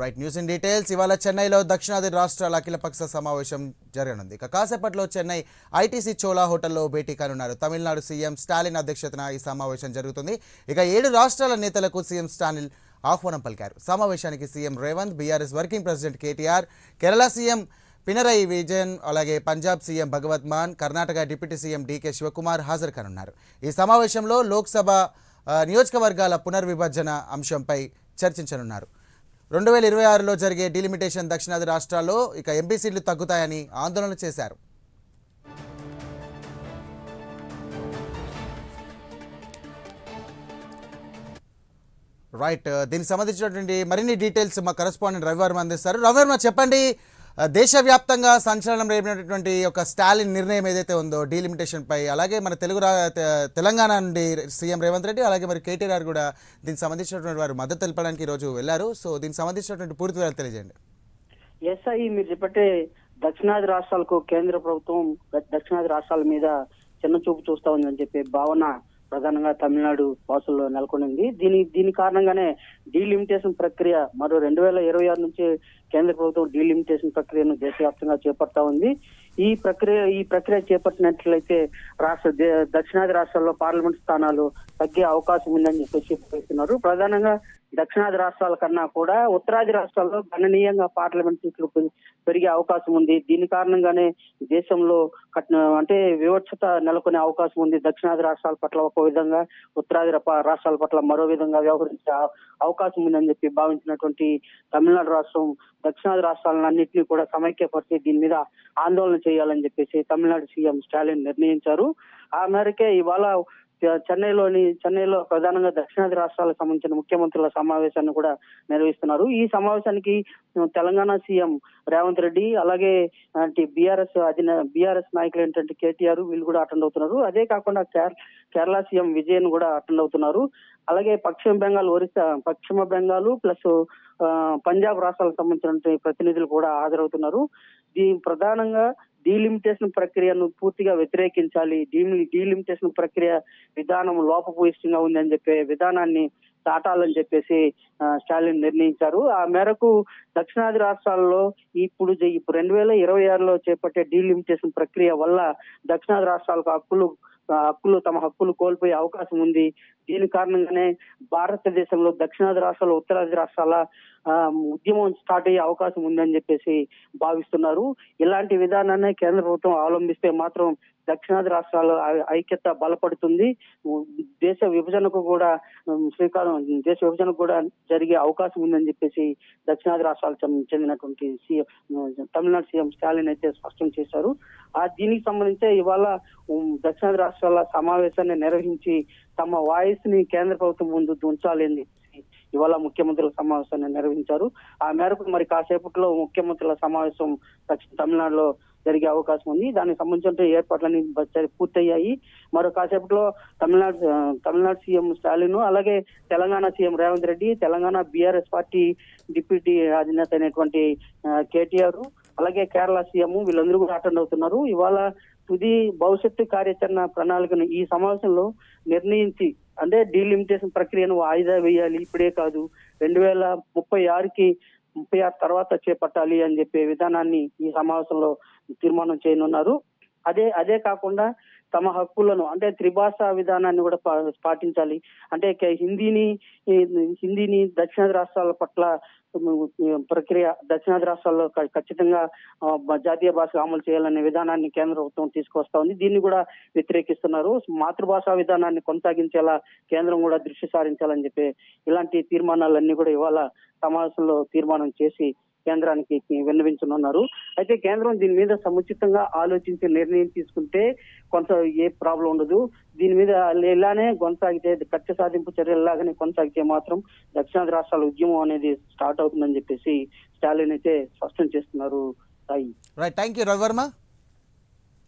Right news in details ఇవాళ చెన్నైలో దక్షిణాది రాష్ట్రాల అఖిలపక్ష సమావేశం జరగనుంది. ఇక కాసేపట్లో చెన్నై ఐటీసీ చోలా హోటల్లో భేటీ కానున్నారు. తమిళనాడు సీఎం స్టాలిన్ అధ్యక్షతన ఈ సమావేశం జరుగుతుంది. ఇక ఏడు రాష్ట్రాల నేతలకు సీఎం స్టాలిన్ ఆహ్వానం పలికారు. సమావేశానికి CM Revanth BRS working president KTR Kerala CM Pinarayi Vijayan అలాగే Punjab CM Bhagwant Mann Karnataka deputy CM DK Shivakumar హాజరు కానున్నారు. ఈ సమావేశంలో లోక్సభ నియోజకవర్గాల పునర్విభజన అంశంపై చర్చించనున్నారు. రెండు వేల ఇరవై ఆరులో జరిగే డిలిమిటేషన్ దక్షిణాది రాష్ట్రాల్లో ఇక ఎంపీ సీట్లు తగ్గుతాయని ఆందోళన చేశారు. రైట్ దీనికి సంబంధించినటువంటి మరిన్ని డీటెయిల్స్ మా కరెస్పాండెంట్ రవివర్మ అందిస్తారు. రవివర్మ చెప్పండి. దేశవ్యాప్తంగా సంచలనం రేపినటువంటి ఒక స్టాలిన్ నిర్ణయం ఏదైతే ఉందో డీలిమిటేషన్పై అలాగే మన తెలుగు రా తెలంగాణ నుండి సీఎం రేవంత్ రెడ్డి అలాగే మరి కేటీఆర్ కూడా దీనికి సంబంధించినటువంటి వారు మద్దతు తెలపడానికి ఈరోజు వెళ్ళారు. సో దీనికి సంబంధించినటువంటి పూర్తి వివరాలు తెలియజేయండి. ఎస్ఐ మీరు చెప్పట్టే దక్షిణాది రాష్ట్రాలకు కేంద్ర ప్రభుత్వం దక్షిణాది రాష్ట్రాల మీద చిన్న చూపు చూస్తా ఉందని చెప్పే భావన ప్రధానంగా తమిళనాడు వాసుల్లో నెలకొనింది. దీని దీని కారణంగానే డీలిమిటేషన్ ప్రక్రియ మరో రెండు వేల ఇరవై ఆరు నుంచి కేంద్ర ప్రభుత్వం డీలిమిటేషన్ ప్రక్రియను దేశవ్యాప్తంగా చేపడతా ఉంది. ఈ ప్రక్రియ ఈ ప్రక్రియ చేపట్టినట్లయితే రాష్ట్ర దే- దక్షిణాది రాష్ట్రాల్లో పార్లమెంట్ స్థానాలు తగ్గే అవకాశం ఉందని చెప్పేసి ప్రధానంగా దక్షిణాది రాష్ట్రాల కన్నా కూడా ఉత్తరాది రాష్ట్రాల్లో గణనీయంగా పార్లమెంట్ సీట్లు పెరిగే అవకాశం ఉంది. దీని కారణంగానే దేశంలో అంటే వివక్షత నెలకొనే అవకాశం ఉంది. దక్షిణాది రాష్ట్రాల పట్ల ఒక విధంగా ఉత్తరాది రాష్ట్రాల పట్ల మరో విధంగా వ్యవహరించే అవకాశం ఉందని చెప్పి భావించినటువంటి తమిళనాడు రాష్ట్రం దక్షిణాది రాష్ట్రాలన్నింటినీ కూడా సమైక్యపరిచి దీని మీద ఆందోళన చేయాలని చెప్పేసి తమిళనాడు సీఎం స్టాలిన్ నిర్ణయించారు. ఆ మేరకే ఇవాళ చెన్నైలోని చెన్నైలో ప్రధానంగా దక్షిణాది రాష్ట్రాలకు సంబంధించిన ముఖ్యమంత్రుల సమావేశాన్ని కూడా నిర్వహిస్తున్నారు. ఈ సమావేశానికి తెలంగాణ సీఎం రేవంత్ రెడ్డి అలాగే బీఆర్ఎస్ అధిన బీఆర్ఎస్ నాయకులు ఏంటంటే కేటీఆర్ వీళ్ళు కూడా అటెండ్ అవుతున్నారు. అదే కాకుండా కేరళ సీఎం విజయన్ కూడా అటెండ్ అవుతున్నారు. అలాగే పశ్చిమ బెంగాల్ ఒరిస్సా పశ్చిమ బెంగాల్ ప్లస్ ఆ, పంజాబ్ రాష్ట్రాలకు సంబంధించిన ప్రతినిధులు కూడా హాజరవుతున్నారు. దీని ప్రధానంగా డీలిమిటేషన్ ప్రక్రియను పూర్తిగా వ్యతిరేకించాలి. డీలిమిటేషన్ ప్రక్రియ విధానం లోపభూయిష్టంగా ఉందని చెప్పే విధానాన్ని దాటాలని చెప్పేసి స్టాలిన్ నిర్ణయించారు. ఆ మేరకు దక్షిణాది రాష్ట్రాల్లో ఇప్పుడు జ- ఇప్పుడు రెండు వేల ఇరవై ఆరులో చేపట్టే డీలిమిటేషన్ ప్రక్రియ వల్ల దక్షిణాది రాష్ట్రాలకు హక్కులు హక్కులు తమ హక్కులు కోల్పోయే అవకాశం ఉంది. దీని కారణంగానే భారతదేశంలో దక్షిణాది రాష్ట్రాలు ఉత్తరాది రాష్ట్రాల ఆ, ఉద్యమం స్టార్ట్ అయ్యే అవకాశం ఉందని చెప్పేసి భావిస్తున్నారు. ఇలాంటి విధానాన్ని కేంద్ర ప్రభుత్వం అవలంబిస్తే మాత్రం దక్షిణాది రాష్ట్రాల ఐక్యత బలపడుతుంది. దేశ విభజనకు కూడా శ్రీకారం దేశ విభజనకు కూడా జరిగే అవకాశం ఉందని చెప్పేసి దక్షిణాది రాష్ట్రాలకు చెందినటువంటి సీఎం తమిళనాడు సీఎం స్టాలిన్ అయితే స్పష్టం చేశారు. ఆ దీనికి సంబంధించి ఇవాళ దక్షిణాది రాష్ట్రాల సమావేశాన్ని నిర్వహించి తమ వాయిస్ని కేంద్ర ప్రభుత్వం ముందు ఉంచాలి అని ఇవాళ ముఖ్యమంత్రుల సమావేశాన్ని నిర్వహించారు. ఆ మేరకు మరి కాసేపట్లో ముఖ్యమంత్రుల సమావేశం దక్షిణ తమిళనాడులో జరిగే అవకాశం ఉంది. దానికి సంబంధించిన ఏర్పాట్లన్నీ పూర్తయ్యాయి. మరో కాసేపట్లో తమిళనాడు తమిళనాడు సీఎం స్టాలిన్ అలాగే Telangana CM Revanth Reddy Telangana BRS party deputy అధినేత అయినటువంటి కేటీఆర్ అలాగే కేరళ సీఎం వీళ్ళందరూ కూడా అటెండ్ అవుతున్నారు. ఇవాళ తుది భవిష్యత్తు కార్యాచరణ ప్రణాళికను ఈ సమావేశంలో నిర్ణయించి అంటే డీలిమిటేషన్ ప్రక్రియను వాయిదా వేయాలి. ఇప్పుడే కాదు రెండు వేల ముప్పై ఆరుకి ముప్పై ఆరు తర్వాత చేపట్టాలి అని చెప్పే విధానాన్ని ఈ సమావేశంలో తీర్మానం చేయనున్నారు. అదే అదే కాకుండా తమ హక్కులను అంటే త్రిభాషా విధానాన్ని కూడా పా- పాటించాలి. అంటే హిందీని హిందీని దక్షిణాది రాష్ట్రాల పట్ల ప్రక్రియ దక్షిణాది రాష్ట్రాల్లో ఖచ్చితంగా జాతీయ భాష అమలు చేయాలనే విధానాన్ని కేంద్ర ప్రభుత్వం తీసుకొస్తా ఉంది. దీన్ని కూడా వ్యతిరేకిస్తున్నారు. మాతృభాషా విధానాన్ని కొనసాగించేలా కేంద్రం కూడా దృష్టి సారించాలని చెప్పి ఇలాంటి తీర్మానాలన్నీ కూడా ఇవాళ సమావేశంలో తీర్మానం చేసి కేంద్రానికి విన్నవించనున్నారు. అయితే కేంద్రం దీని మీద సముచితంగా ఆలోచించి నిర్ణయం తీసుకుంటే కొంత ఏ ప్రాబ్లం ఉండదు. దీని మీద ఇలానే కొనసాగితే కక్ష సాధింపు చర్యల్లాగానే కొనసాగితే మాత్రం దక్షిణాది రాష్ట్రాల ఉద్యమం అనేది స్టార్ట్ అవుతుందని చెప్పేసి స్టాలిన్ అయితే స్పష్టం చేస్తున్నారు. Sai right thank you Ravi Varma.